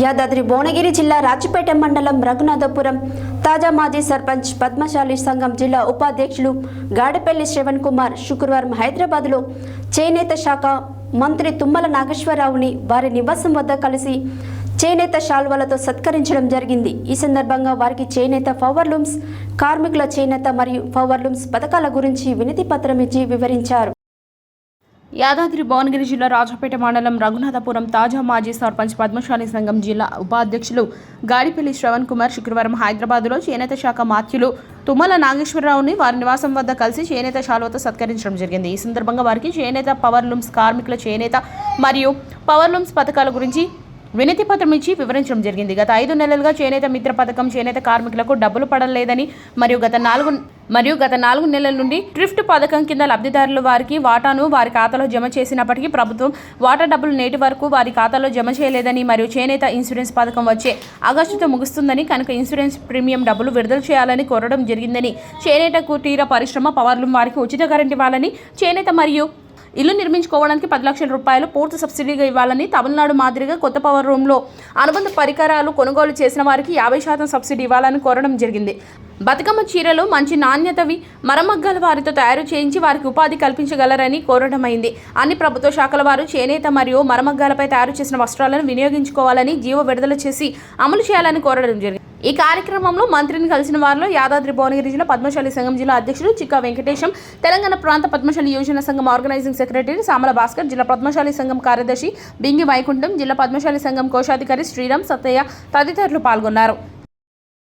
యాదాద్రి భువనగిరి జిల్లా రాజపేట మండలం రఘునాథపురం. తాజా మాజీ సర్పంచ్ పద్మశాలి సంఘం జిల్లా ఉపాధ్యక్షులు గాడిపల్లి శ్రవణ్ కుమార్ శుక్రవారం హైదరాబాద్లో చేనేత శాఖ మంత్రి తుమ్మల నాగేశ్వరరావుని వారి నివాసం వద్ద కలిసి చేనేత శాల్వాలతో సత్కరించడం జరిగింది. ఈ సందర్భంగా వారికి చేనేత పవర్లూమ్స్ కార్మికుల చేనేత మరియు పవర్లూమ్స్ పథకాల గురించి వినతి పత్రం ఇచ్చి వివరించారు. యాదాద్రి భువనగిరి జిల్లా రాజపేట మండలం రఘునాథపురం తాజా మాజీ సర్పంచ్ పద్మశాలి సంఘం జిల్లా ఉపాధ్యక్షులు గాడిపల్లి శ్రవణ్ కుమార్ శుక్రవారం హైదరాబాద్లో చేనేత శాఖ మాత్యులు తుమ్మల నాగేశ్వరరావుని వారి నివాసం వద్ద కలిసి చేనేత శాలువతో సత్కరించడం జరిగింది. ఈ సందర్భంగా వారికి చేనేత పవర్ లూమ్స్ కార్మికుల చేనేత మరియు పవర్ లూమ్స్ పథకాల గురించి వినతి పత్రం ఇచ్చి వివరించడం జరిగింది. గత ఐదు నెలలుగా చేనేత మిత్ర పథకం చేనేత కార్మికులకు డబ్బులు పడలేదని మరియు గత నాలుగు మరియు గత నాలుగు నెలల నుండి ట్రిఫ్ట్ పథకం కింద లబ్ధిదారులు వారికి వాటాను వారి ఖాతాలో జమ చేసినప్పటికీ ప్రభుత్వం వాటా డబ్బులు నేటి వరకు వారి ఖాతాలో జమ చేయలేదని మరియు చేనేత ఇన్సూరెన్స్ పథకం వచ్చే ఆగస్టుతో ముగుస్తుందని కనుక ఇన్సూరెన్స్ ప్రీమియం డబ్బులు విడుదల చేయాలని కోరడం జరిగిందని చేనేత కుటీర పరిశ్రమ పవర్లు వారికి ఉచిత కరెంట్ ఇవ్వాలని చేనేత మరియు ఇల్లు నిర్మించుకోవడానికి పది లక్షల రూపాయలు పూర్తి సబ్సిడీగా ఇవ్వాలని తమిళనాడు మాదిరిగా కొత్త పవర్ రూమ్లో అనుబంధ పరికరాలు కొనుగోలు చేసిన వారికి యాభై శాతం సబ్సిడీ ఇవ్వాలని కోరడం జరిగింది. బతుకమ్మ చీరలు మంచి నాణ్యతవి మరమగ్గల వారితో తయారు చేయించి వారికి ఉపాధి కల్పించగలరని కోరడమైంది అన్ని ప్రభుత్వ శాఖల వారు చేనేత మరియు మరమగ్గాలపై తయారు చేసిన వస్త్రాలను వినియోగించుకోవాలని జీవో విడుదల చేసి అమలు చేయాలని కోరడం జరిగింది. ఈ కార్యక్రమంలో మంత్రిని కలిసిన వారిలో యాదాద్రి భువనగిరి జిల్లా పద్మశాలి సంఘం జిల్లా అధ్యక్షుడు చిక్కా వెంకటేశం తెలంగాణ ప్రాంత పద్మశాలి యోజన సంఘం ఆర్గనైజింగ్ సెక్రటరీ సామల భాస్కర్ జిల్లా పద్మశాలి సంఘం కార్యదర్శి బింగి వైకుంఠం జిల్లా పద్మశాలి సంఘం కోశాధికారి శ్రీరామ్ సత్తయ్య తదితరులు పాల్గొన్నారు.